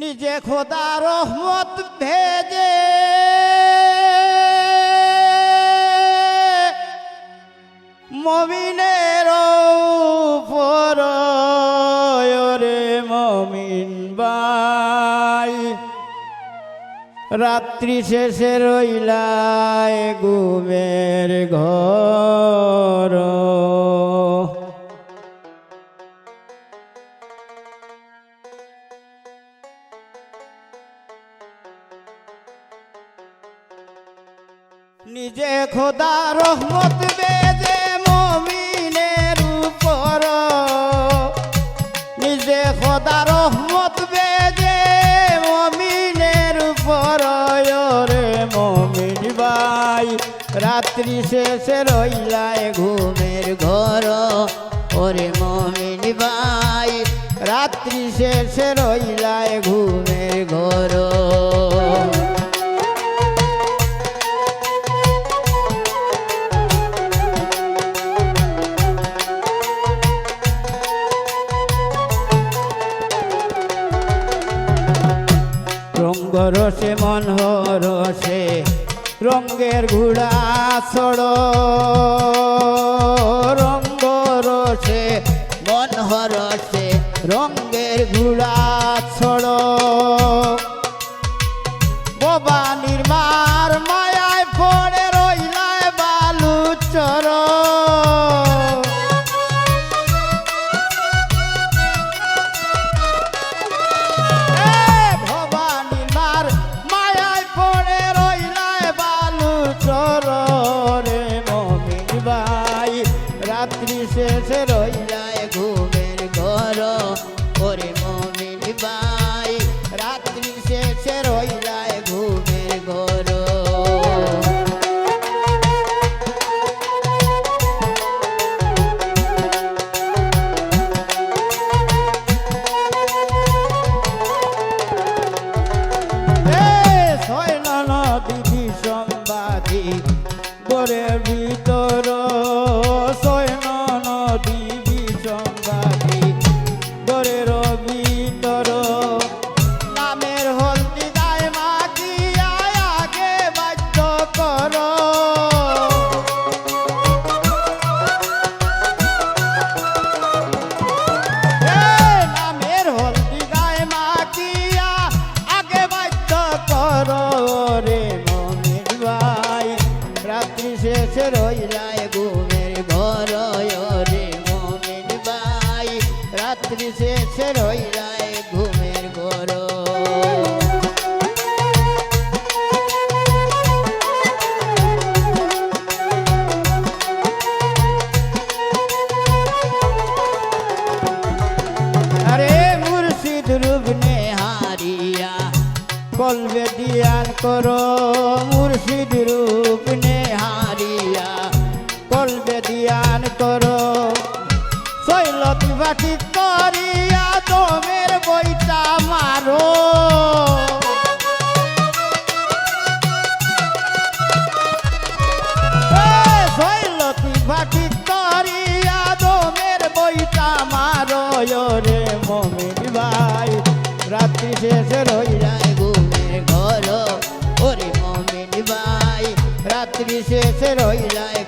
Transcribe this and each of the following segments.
নিজে খোদা রহমত ভেজে। মমিনের উপর রে মমিন বাই রাত্রি শেষে রইলায় ঘুমের ঘর। নিজে খোদা রহমত বেজে মমিনের উপর। নিজে খোদা রহমত বেজে মমিনের উপর। রে মমিন ভাই, রাত্রি শেষে রইলায় ঘুমের ঘর। ওরে মমিন ভাই, রাত্রি শেষে রইলায় ঘুমের রঙ্গ রসে মন রসে রঙ্গের ঘোড়া ছড়। রঙ্গ রসে মন রসে রঙ্গের ঘোড়া শেষে রইলায় ঘুমের ঘর রে মমিন ভাই। রাত্রি শেষে রইলায় ঘুমের ঘর কলবে দিয়ান করো। তোমের বইটা মারো। বাটি করিয়া দোমের বইটা মারো রে মমিন ভাই। রাত্রি শেষে রইলায় ঘুমের ঘর, ওরে ভাই। রাত্রি শেষে রইলায়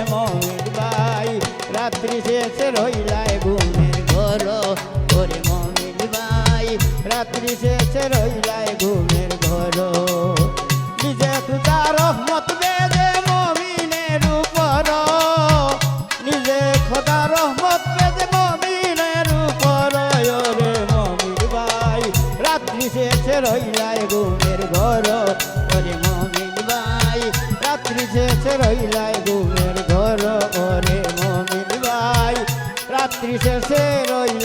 রে মমিন ভাই রাত্রি শেষে রইলাই ঘুমের ঘর, ওরে মমিন ভাই রাত্রি শেষে রইলাই ঘুমের ঘর। নিজে তু তার রহমত বেদে মমিনের উপর। নিজে খোদা রহমত বেদে রইলায় ঘুমের ঘর